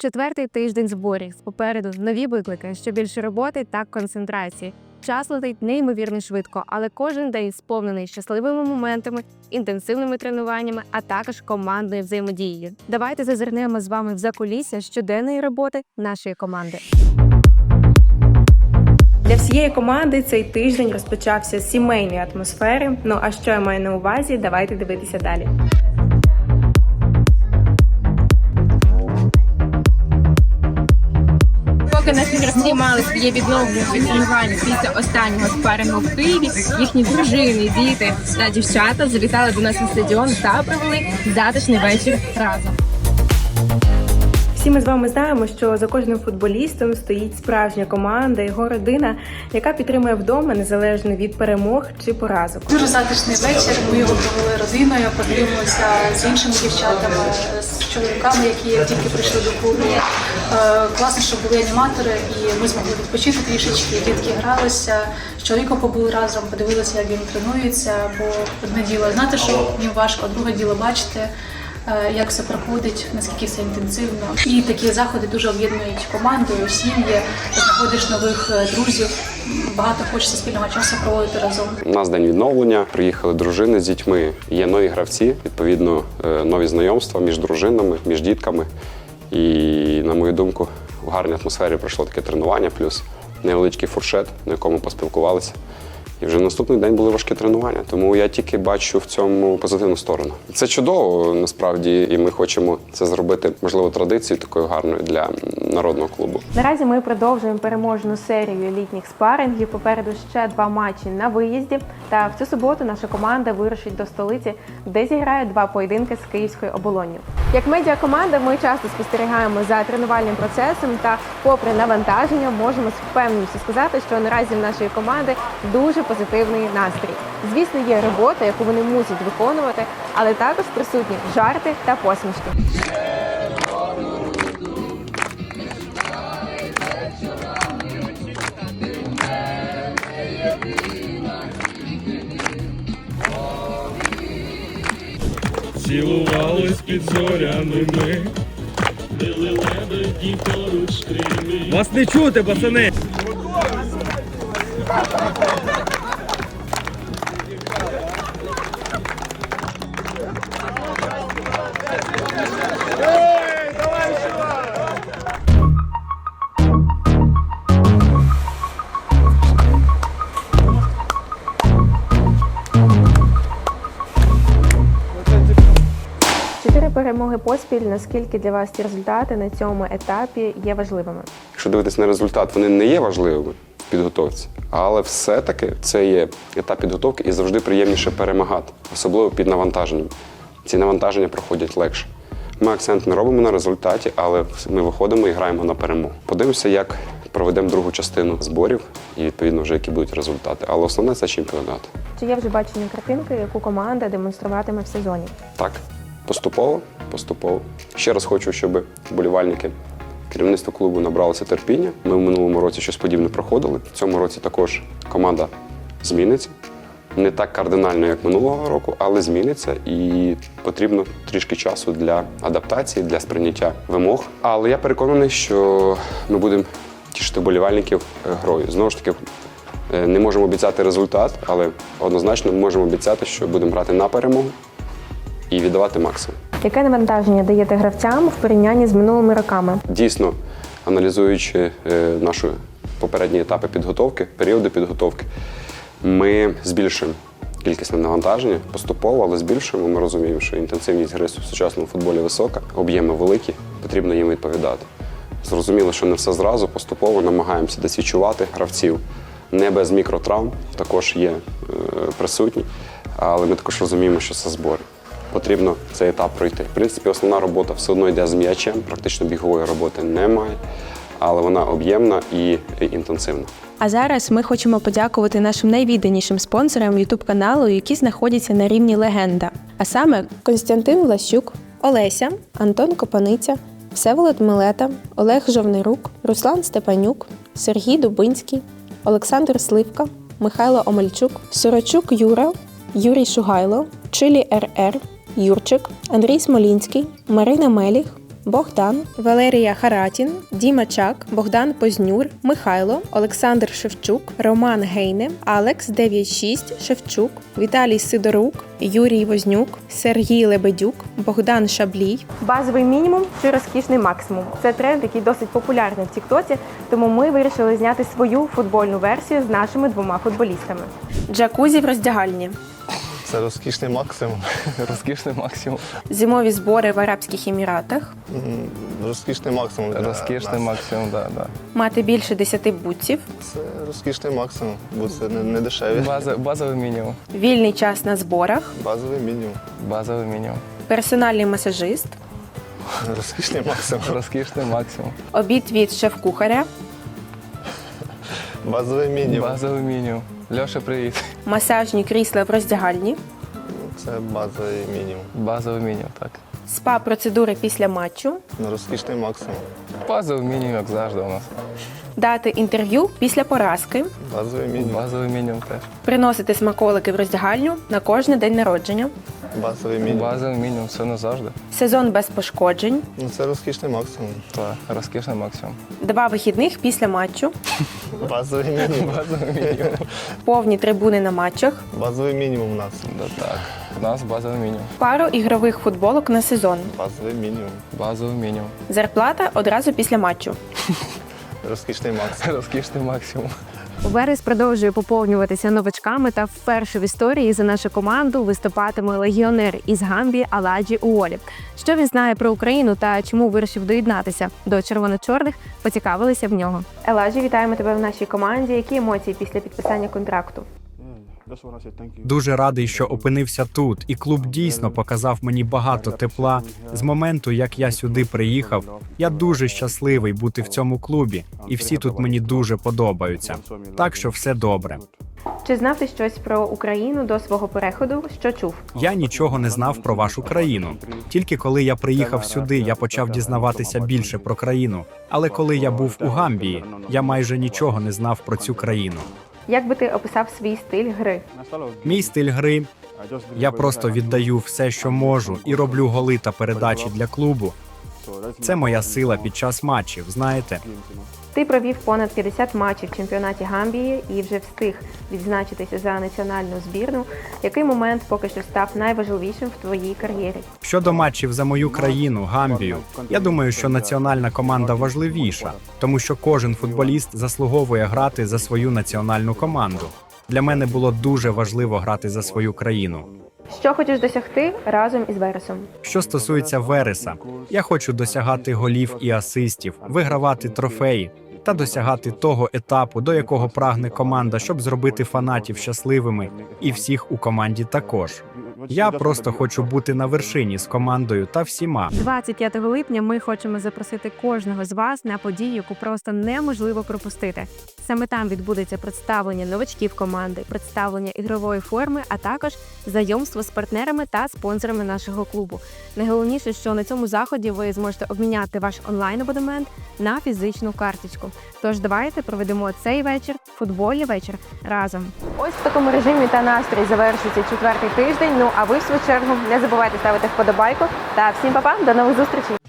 Четвертий тиждень зборів. Попереду нові виклики, ще більше роботи та концентрації. Час летить неймовірно швидко, але кожен день сповнений щасливими моментами, інтенсивними тренуваннями, а також командною взаємодією. Давайте зазирнемо з вами в закулісся щоденної роботи нашої команди. Для всієї команди цей тиждень розпочався з сімейної атмосфери. Ну а що я маю на увазі? Давайте дивитися далі. Гравці мали своє відновлювальне тренування після останнього спарингу в Києві, їхні дружини, діти та дівчата завітали до нас на стадіон та провели затишний вечір разом. Всі ми з вами знаємо, що за кожним футболістом стоїть справжня команда, його родина, яка підтримує вдома незалежно від перемог чи поразок. Дуже затишний вечір. Ми його провели родиною, познайомилися з іншими дівчатами, з чоловіками, які тільки прийшли до клубу. Е, Класно, що були аніматори, і ми змогли відпочити трішечки. Дітки гралися, з чоловіком побули разом, подивилися, як він тренується. Бо одне діло знати, що їм важко, а друге діло бачити. е, Як все проходить, наскільки все інтенсивно, і такі заходи дуже об'єднують команду, сім'ї, знаходиш нових е, друзів. Багато хочеться спільного часу проводити разом. У нас день відновлення. Приїхали дружини з дітьми. Є нові гравці, відповідно, нові знайомства між дружинами, між дітками. І, на мою думку, в гарній атмосфері пройшло таке тренування, плюс невеличкий фуршет, на якому поспілкувалися. І вже наступний день були важкі тренування. Тому я тільки бачу в цьому позитивну сторону. Це чудово насправді, і ми хочемо це зробити, можливо, традицією такою гарною для народного клубу. Наразі ми продовжуємо переможну серію літніх спарингів. Попереду ще два матчі на виїзді. Та в цю суботу наша команда вирушить до столиці, де зіграє два поєдинки з київською оболонню. Як медіакоманда, ми часто спостерігаємо за тренувальним процесом та, попри навантаження, можемо з впевненістю сказати, що наразі в нашої команди дуже позитивний настрій. Звісно, є робота, яку вони мусять виконувати, але також присутні жарти та посмішки. Цілувались під зоряними, били лебеді поруч стріми. Вас не чути, пацани! Перемоги поспіль. Наскільки для вас ці результати на цьому етапі є важливими? Якщо дивитися на результат, вони не є важливими в підготовці, але все-таки це є етап підготовки і завжди приємніше перемагати, особливо під навантаженням. Ці навантаження проходять легше. Ми акцент не робимо на результаті, але ми виходимо і граємо на перемогу. Подивимося, як проведемо другу частину зборів і відповідно вже які будуть результати. Але основне це чемпіонат. Чи є вже бачення картинки, яку команда демонструватиме в сезоні? Так, поступово, поступово. Ще раз хочу, щоб вболівальники, керівництво клубу набралося терпіння. Ми в минулому році щось подібне проходили. В цьому році також команда зміниться. Не так кардинально, як минулого року, але зміниться і потрібно трішки часу для адаптації, для сприйняття вимог. Але я переконаний, що ми будемо тішити вболівальників е, грою. Знову ж таки, е, не можемо обіцяти результат, але однозначно можемо обіцяти, що будемо грати на перемогу і віддавати максимум. Яке навантаження даєте гравцям в порівнянні з минулими роками? Дійсно, аналізуючи е, наші попередні етапи підготовки, періоди підготовки, ми збільшуємо кількісне навантаження поступово, але збільшуємо. Ми розуміємо, що інтенсивність гри в сучасному футболі висока, об'єми великі, потрібно їм відповідати. Зрозуміло, що не все зразу, поступово намагаємося десь відчувати гравців. Не без мікротравм також є е, присутні, але ми також розуміємо, що це збори. Потрібно цей етап пройти. В принципі, основна робота все одно йде з м'ячем, практично бігової роботи немає, але вона об'ємна і інтенсивна. А зараз ми хочемо подякувати нашим найвідданішим спонсорам youtube каналу, які знаходяться на рівні легенда. А саме Константин Влащук, Олеся, Антон Копаниця, Всеволод Милета, Олег Жовнирук, Руслан Степанюк, Сергій Дубинський, Олександр Сливка, Михайло Омельчук, Сорочук Юра, Юрій Шугайло, Чилі РР, Юрчик, Андрій Смолінський, Марина Меліх, Богдан, Валерія Харатін, Діма Чак, Богдан Познюр, Михайло, Олександр Шевчук, Роман Гейне, Алекс 96 Шевчук, Віталій Сидорук, Юрій Вознюк, Сергій Лебедюк, Богдан Шаблій. Базовий мінімум чи розкішний максимум. Це тренд, який досить популярний в Тіктоці, тому ми вирішили зняти свою футбольну версію з нашими двома футболістами. Джакузі в роздягальні, Це розкішний максимум. Розкішний максимум. зимові збори в Арабських Еміратах, М, Розкішний максимум. для Розкішний нас. максимум, да, да. мати більше 10 бутсів, Це розкішний максимум, бо це не, не дешеві. База, базовий мінімум. вільний час на зборах, Базовий мінімум. Базовий мінімум. персональний масажист, Розкішний максимум. Розкішний максимум. обід від шеф-кухаря, Базовий мінімум. Базовий мінімум. Льоша, привіт. масажні крісла в роздягальні, Це базовий мінімум. Базовий мінімум, так. спа-процедури після матчу, Розкішний максимум. Базовий мінімум, як завжди у нас. дати інтерв'ю після поразки, Базовий мінімум. Базовий мінімум теж. приносити смаколики в роздягальню на кожен день народження, Базовий мінімум. Базовий мінімум, все назавжди. сезон без пошкоджень, Ну, це розкішний максимум. Так, розкішний максимум. два вихідних після матчу, Базовий мінімум. Базовий мінімум. повні трибуни на матчах, Базовий мінімум у нас. Да, так. У нас базовий мінімум. пару ігрових футболок на сезон, Базовий мінімум. Базовий мінімум. зарплата одразу після матчу. Розкішний максимум. Розкішний максимум. Верес продовжує поповнюватися новачками та вперше в історії за нашу команду виступатиме легіонер із Гамбії Аладжі Уолі. Що він знає про Україну та чому вирішив доєднатися до червоно-чорних, поцікавилися в нього. Елажі, вітаємо тебе в нашій команді. Які емоції після підписання контракту? Дуже радий, що опинився тут, і клуб дійсно показав мені багато тепла. З моменту, як я сюди приїхав, я дуже щасливий бути в цьому клубі, і всі тут мені дуже подобаються. Так що все добре. Чи знав ти щось про Україну до свого переходу? Що чув? Я нічого не знав про вашу країну. Тільки коли я приїхав сюди, я почав дізнаватися більше про країну. Але коли я був у Гамбії, я майже нічого не знав про цю країну. Як би ти описав свій стиль гри? Мій стиль гри я просто віддаю все, що можу, і роблю голи та передачі для клубу. Це моя сила під час матчів. Знаєте, Ти провів понад 50 матчів в чемпіонаті Гамбії і вже встиг відзначитися за національну збірну. Який момент поки що став найважливішим в твоїй кар'єрі? щодо матчів за мою країну, Гамбію, я думаю, що національна команда важливіша, тому що кожен футболіст заслуговує грати за свою національну команду. Для мене було дуже важливо грати за свою країну. Що хочеш досягти разом із Вересом? Що стосується Вереса, я хочу досягати голів і асистів, вигравати трофеї та досягати того етапу, до якого прагне команда, щоб зробити фанатів щасливими, і всіх у команді також. Я просто хочу бути на вершині з командою та всіма. 25 липня ми хочемо запросити кожного з вас на подію, яку просто неможливо пропустити. Саме там відбудеться представлення новачків команди, представлення ігрової форми, а також знайомство з партнерами та спонсорами нашого клубу. Найголовніше, що на цьому заході ви зможете обміняти ваш онлайн абонемент на фізичну карточку. Тож давайте проведемо цей вечір, футбольний вечір разом. Ось в такому режимі та настрій завершується четвертий тиждень. Ну а ви в свою чергу не забувайте ставити вподобайку та всім па-па, до нових зустрічей!